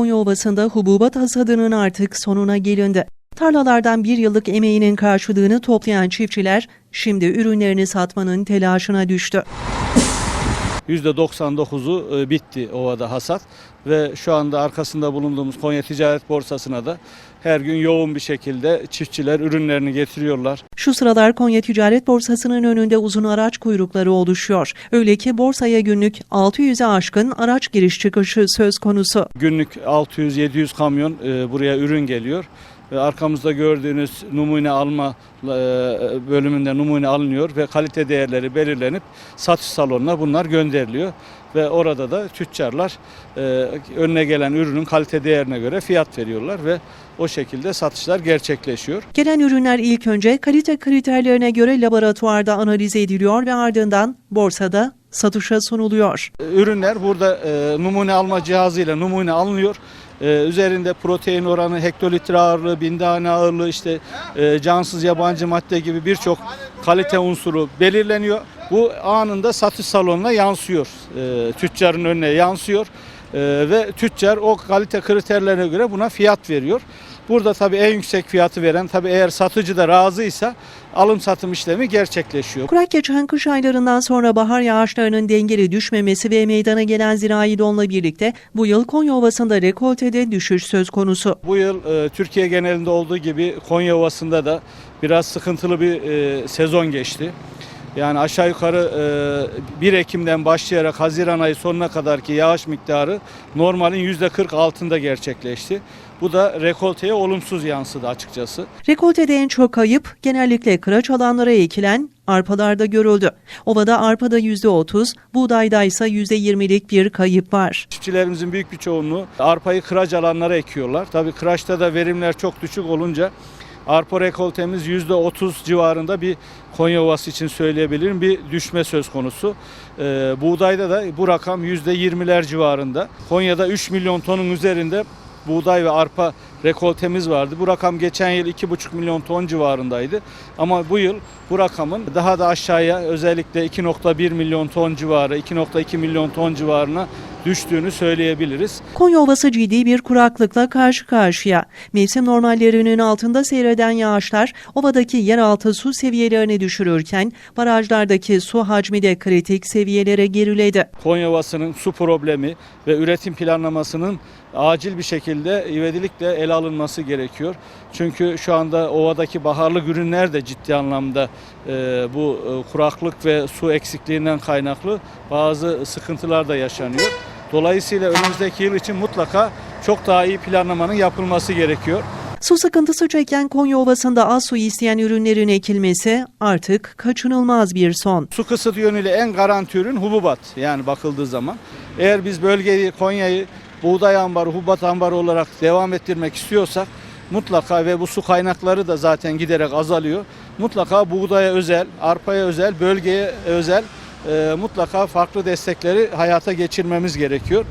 Konya Ovası'nda hububat hasadının artık sonuna gelindi. Tarlalardan bir yıllık emeğinin karşılığını toplayan çiftçiler şimdi ürünlerini satmanın telaşına düştü. %99'u e, bitti ovada hasat ve şu anda arkasında bulunduğumuz Konya Ticaret Borsası'na da her gün yoğun bir şekilde çiftçiler ürünlerini getiriyorlar. Şu sıralar Konya Ticaret Borsası'nın önünde uzun araç kuyrukları oluşuyor. Öyle ki borsaya günlük 600'e aşkın araç giriş çıkışı söz konusu. Günlük 600-700 kamyon e, buraya ürün geliyor arkamızda gördüğünüz numune alma e, bölümünde numune alınıyor ve kalite değerleri belirlenip satış salonuna bunlar gönderiliyor ve orada da tüccarlar e, önüne gelen ürünün kalite değerine göre fiyat veriyorlar ve o şekilde satışlar gerçekleşiyor. Gelen ürünler ilk önce kalite kriterlerine göre laboratuvarda analiz ediliyor ve ardından borsada satışa sunuluyor. Ürünler burada e, numune alma cihazıyla numune alınıyor. E, üzerinde protein oranı, hektolitre ağırlığı, bin tane ağırlığı, işte e, cansız yabancı madde gibi birçok kalite unsuru belirleniyor. Bu anında satış salonuna yansıyor. E, tüccarın önüne yansıyor. E, ve tüccar o kalite kriterlerine göre buna fiyat veriyor. Burada tabii en yüksek fiyatı veren tabii eğer satıcı da razıysa alım satım işlemi gerçekleşiyor. Kurak geçen kış aylarından sonra bahar yağışlarının dengeli düşmemesi ve meydana gelen zirai donla birlikte bu yıl Konya Ovası'nda rekoltede düşüş söz konusu. Bu yıl e, Türkiye genelinde olduğu gibi Konya Ovası'nda da biraz sıkıntılı bir e, sezon geçti. Yani aşağı yukarı e, 1 Ekim'den başlayarak Haziran ayı sonuna kadarki yağış miktarı normalin %40 altında gerçekleşti. Bu da rekolteye olumsuz yansıdı açıkçası. Rekoltede en çok kayıp genellikle kıraç alanlara ekilen arpalarda görüldü. Ovada arpada %30, buğdayda ise %20'lik bir kayıp var. Çiftçilerimizin büyük bir çoğunluğu arpayı kıraç alanlara ekiyorlar. Tabii kıraçta da verimler çok düşük olunca arpa rekoltemiz %30 civarında bir Konya Ovası için söyleyebilirim bir düşme söz konusu. Ee, buğdayda da bu rakam %20'ler civarında. Konya'da 3 milyon tonun üzerinde buğday ve arpa rekoltemiz vardı. Bu rakam geçen yıl 2,5 milyon ton civarındaydı. Ama bu yıl bu rakamın daha da aşağıya özellikle 2,1 milyon ton civarı, 2,2 milyon ton civarına düştüğünü söyleyebiliriz. Konya Ovası ciddi bir kuraklıkla karşı karşıya. Mevsim normallerinin altında seyreden yağışlar ovadaki yeraltı su seviyelerini düşürürken barajlardaki su hacmi de kritik seviyelere geriledi. Konya Ovası'nın su problemi ve üretim planlamasının acil bir şekilde ivedilikle ele alınması gerekiyor. Çünkü şu anda ovadaki baharlık ürünler de ciddi anlamda e, bu e, kuraklık ve su eksikliğinden kaynaklı bazı sıkıntılar da yaşanıyor. Dolayısıyla önümüzdeki yıl için mutlaka çok daha iyi planlamanın yapılması gerekiyor. Su sıkıntısı çeken Konya Ovası'nda az su isteyen ürünlerin ekilmesi artık kaçınılmaz bir son. Su kısıt yönüyle en garanti ürün hububat yani bakıldığı zaman. Eğer biz bölgeyi Konya'yı buğday ambarı, hububat ambarı olarak devam ettirmek istiyorsak mutlaka ve bu su kaynakları da zaten giderek azalıyor. Mutlaka buğdaya özel, arpaya özel, bölgeye özel mutlaka farklı destekleri hayata geçirmemiz gerekiyor.